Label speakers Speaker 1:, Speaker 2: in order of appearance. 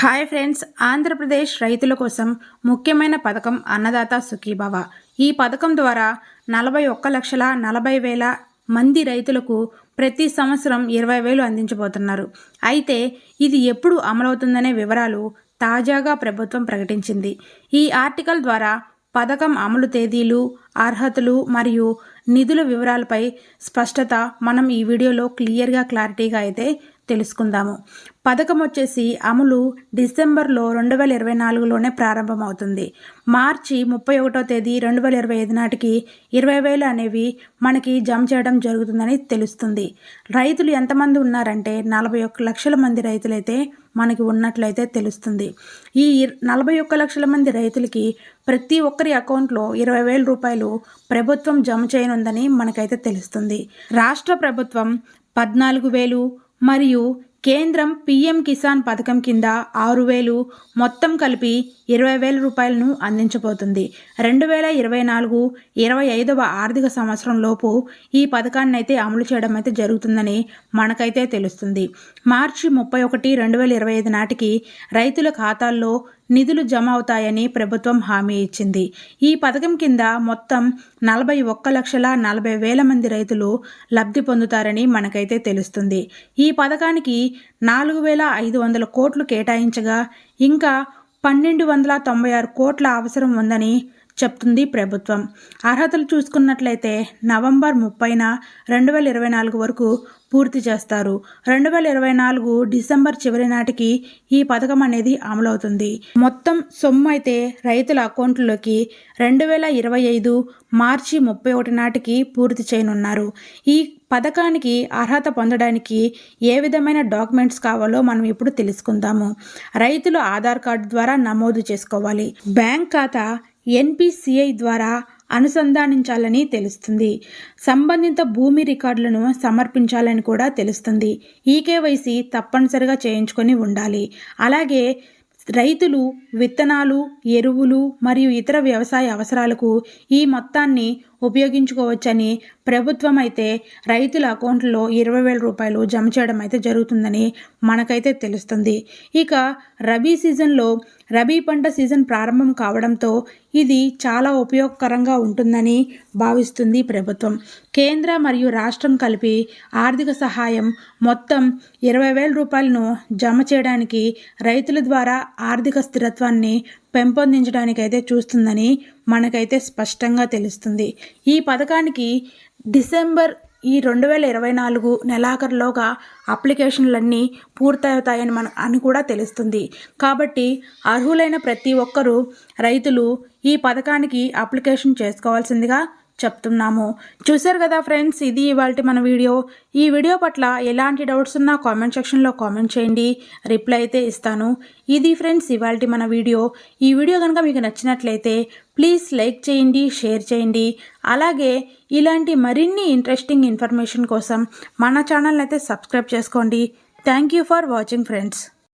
Speaker 1: Hi friends Andhra Pradesh రైతుల కోసం ముఖ్యమైన పథకం అన్నదాత సుఖీభవ. ఈ పథకం ద్వారా నలభై ఒక్క లక్షల నలభై వేల మంది రైతులకు ప్రతి సంవత్సరం ఇరవై వేలు అందించబోతున్నారు. అయితే ఇది ఎప్పుడు అమలవుతుందనే వివరాలు తాజాగా ప్రభుత్వం ప్రకటించింది. ఈ ఆర్టికల్ ద్వారా పథకం అమలు తేదీలు అర్హతలు మరియు నిధుల వివరాలపై స్పష్టత మనం ఈ వీడియోలో క్లియర్గా క్లారిటీగా అయితే తెలుసుకుందాము. పథకం వచ్చేసి అమలు డిసెంబర్లో రెండు వేల ఇరవై నాలుగులోనే ప్రారంభమవుతుంది. మార్చి ముప్పై ఒకటో తేదీ రెండు వేల ఇరవై ఐదు నాటికి ఇరవై వేలు అనేవి మనకి జమ చేయడం జరుగుతుందని తెలుస్తుంది. రైతులు ఎంతమంది ఉన్నారంటే నలభై ఒక్క లక్షల మంది రైతులైతే మనకి ఉన్నట్లయితే తెలుస్తుంది. ఈ నలభై ఒక్క లక్షల మంది రైతులకి ప్రతి ఒక్కరి అకౌంట్లో ఇరవై వేల రూపాయలు ప్రభుత్వం జమ చేయనుందని మనకైతే తెలుస్తుంది. రాష్ట్ర ప్రభుత్వం పద్నాలుగు వేలు మరియు కేంద్రం పీఎం కిసాన్ పథకం కింద ఆరు వేలు మొత్తం కలిపి ఇరవై వేల రూపాయలను అందించబోతుంది. రెండు వేల ఇరవై నాలుగు ఇరవై ఐదవ ఆర్థిక సంవత్సరం లోపు ఈ పథకాన్ని అయితే అమలు చేయడం అయితే జరుగుతుందని మనకైతే తెలుస్తుంది. మార్చి ముప్పై ఒకటి రెండు వేల ఇరవై ఐదు నాటికి రైతుల ఖాతాల్లో నిధులు జమ అవుతాయని ప్రభుత్వం హామీ ఇచ్చింది. ఈ పథకం కింద మొత్తం నలభై ఒక్క లక్షల నలభై వేల మంది రైతులు లబ్ధి పొందుతారని మనకైతే తెలుస్తుంది. ఈ పథకానికి నాలుగు వేల ఐదు వందల కోట్లు కేటాయించగా ఇంకా పన్నెండు వందల తొంభై ఆరు కోట్ల అవసరం ఉందని చెప్తుంది ప్రభుత్వం. అర్హతలు చూసుకున్నట్లయితే నవంబర్ ముప్పైన రెండు వేల ఇరవై నాలుగు వరకు పూర్తి చేస్తారు. రెండు వేల ఇరవై నాలుగు డిసెంబర్ చివరి నాటికి ఈ పథకం అనేది అమలవుతుంది. మొత్తం సొమ్ము అయితే రైతుల అకౌంట్లోకి రెండు వేల ఇరవై ఐదు మార్చి ముప్పై ఒకటి నాటికి పూర్తి చేయనున్నారు. ఈ పథకానికి అర్హత పొందడానికి ఏ విధమైన డాక్యుమెంట్స్ కావాలో మనం ఇప్పుడు తెలుసుకుందాము. రైతులు ఆధార్ కార్డు ద్వారా నమోదు చేసుకోవాలి. బ్యాంక్ ఖాతా ఎన్పిసిఐ ద్వారా అనుసంధానించాలని తెలుస్తుంది. సంబంధిత భూమి రికార్డులను సమర్పించాలని కూడా తెలుస్తుంది. ఈకేవైసీ తప్పనిసరిగా చేయించుకొని ఉండాలి. అలాగే రైతులు విత్తనాలు ఎరువులు మరియు ఇతర వ్యవసాయ అవసరాలకు ఈ మొత్తాన్ని ఉపయోగించుకోవచ్చని ప్రభుత్వం అయితే రైతుల అకౌంట్లో ఇరవై వేల రూపాయలు జమ చేయడం అయితే జరుగుతుందని మనకైతే తెలుస్తుంది. ఇక రబీ సీజన్లో రబీ పంట సీజన్ ప్రారంభం కావడంతో ఇది చాలా ఉపయోగకరంగా ఉంటుందని భావిస్తుంది ప్రభుత్వం. కేంద్ర మరియు రాష్ట్రం కలిపి ఆర్థిక సహాయం మొత్తం ఇరవై వేల రూపాయలను జమ చేయడానికి రైతుల ద్వారా ఆర్థిక స్థిరత్వాన్ని పెంపొందించడానికైతే చూస్తుందని మనకైతే స్పష్టంగా తెలుస్తుంది. ఈ పథకానికి డిసెంబర్ ఈ రెండు వేల ఇరవై నాలుగు నెలాఖరులోగా అప్లికేషన్లన్నీ పూర్తవుతాయని మన అని కూడా తెలుస్తుంది. కాబట్టి అర్హులైన ప్రతి ఒక్కరూ రైతులు ఈ పథకానికి అప్లికేషన్ చేసుకోవాల్సిందిగా చెప్తున్నాము. చూశారు కదా ఫ్రెండ్స్ ఇది ఇవాళ మన వీడియో. ఈ వీడియో పట్ల ఎలాంటి డౌట్స్ ఉన్నా కామెంట్ సెక్షన్లో కామెంట్ చేయండి. రిప్లై అయితే ఇస్తాను. ఇది ఫ్రెండ్స్ ఇవాళ మన వీడియో. ఈ వీడియో కనుక మీకు నచ్చినట్లయితే ప్లీజ్ లైక్ చేయండి షేర్ చేయండి. అలాగే ఇలాంటి మరిన్ని ఇంట్రెస్టింగ్ ఇన్ఫర్మేషన్ కోసం మన ఛానల్ అయితే సబ్స్క్రైబ్ చేసుకోండి. Thank you for watching friends.